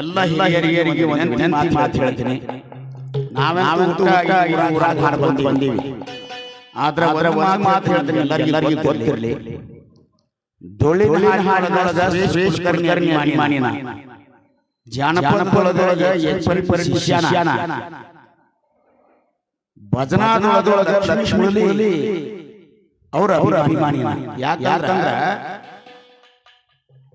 ಎಲ್ಲ ಹಿರಿಯರಿಗೆ ಒಂದು ಮಾತು ಹೇಳ್ತೀನಿ ನಾವೇನಾಗ ಹಾಡು ಬಂದು ಬಂದೀವಿ ಆದ್ರೆ ಮಾತು ಹೇಳ್ತೀನಿ ಎಲ್ಲರಿಗೂ ಎಲ್ಲರಿಗೂ ಗೊತ್ತಿರಲಿ ಡೊಳ್ಳಿನ ಹಾಡುಗಳದ ಶ್ರೇಷ್ಠಕರ್ಣಿ ಅಭಿಮಾನಿನ ಜಾನಪದ ಪೊಲದೊಳಗ ಎಚ್ಚರಿ ಪರಿಶಿಷ್ಯನ ಭಜನಾದೊಳದೊಳಗ ಲಕ್ಷ್ಮಿ ಅವರ ಅವರ ಅಭಿಮಾನಿನ ಯಾಕಂದ್ರೆ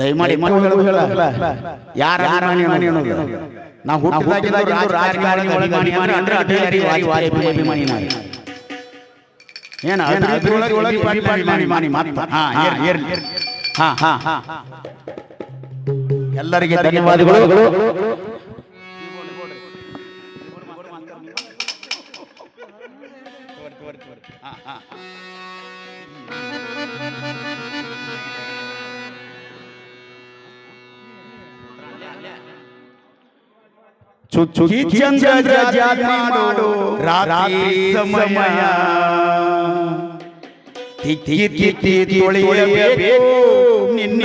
ದಯಮಾಡಿ ನಾವು ಎಲ್ಲರಿಗೆ ಧನ್ಯವಾದಗಳು ತೋರಿ ಚಂದ್ರ ಜಾಗ ಮಾಡು ರಾತ್ರಿ ಸಮಯ ತಿಕ್ಕಿ ತಿಕ್ಕಿ ತೊಳೆಯಬೇಕು ನಿನ್ನ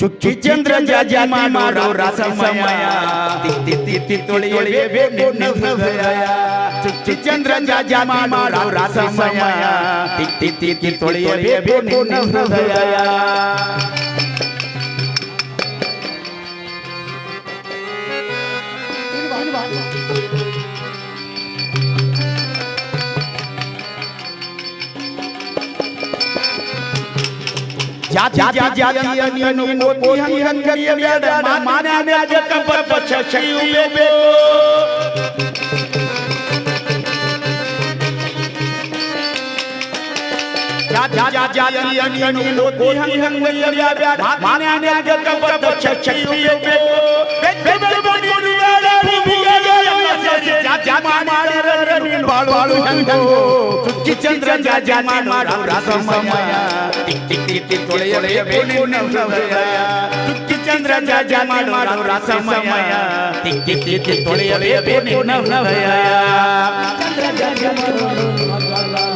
चुचुचंद्र जाजा मां मारो रासा समाया ती ती ती तोलिए बे बे कोन नजराया चुचुचंद्र जाजा मां मारो रासा समाया ती ती ती ती तोलिए बे बे कोन नजराया इन वाली जाति जाति अन्य अन्योन्य कोटि हंगरिय व्यड माने ने आज कंपर पक्ष शक्ति उबे माने ने आज कंपर पक्ष शक्ति उबे इंद्र जाजा मा मारो रास समया टिक टिक टिक टिक थोड़े थोड़े बेगु न समया चंद्र जाजा मा मारो रास समया टिक टिक टिक थोड़े थोड़े बेगु न समया चंद्र जाजा मा मारो रास समया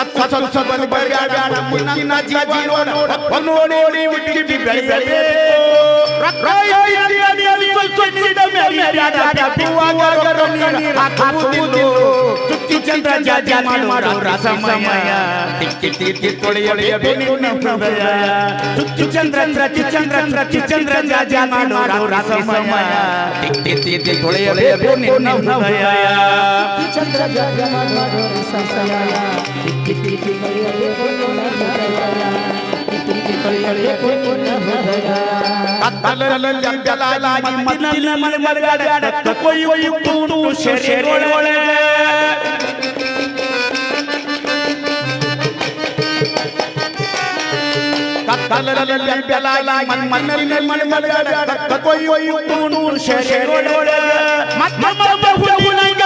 सत्संग सबन बरगाड़ा मुन्ना जीवन उन्होंने ने उनकी भी बरगाड़े रखाया यार यार यार सुनिदा मेरी प्यारा बुआ गरो नीर हाथू दिलो सुत्ति चंद्र जाजा मारो रसमया टिक्की टिक्की तोड़ी अड़ी अभी निन्न प्रभया सुत्ति चंद्र चंद्र चंद्र चंद्र जाजा मारो रसमया टिक्की टिक्की तोड़ी अड़ी अभी निन्न प्रभया सुत्ति चंद्र जाजा मारो रसमया ಮನ್ ಮನ್ ಮನ್ ಮನ್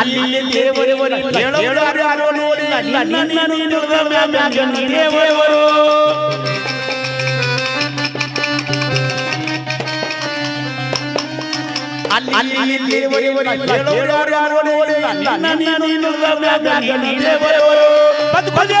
ಅಲ್ಲಿ ದೇವರವರಿ ಹೇಳೋರು ನೋಡಿಲ್ಲ ನಿನ್ನನ್ನು ದೇವರವರು ಅಲ್ಲಿ ದೇವರವರಿ ಹೇಳೋರು ನೋಡಿಲ್ಲ ನಿನ್ನನ್ನು ದೇವರವರು ಬದು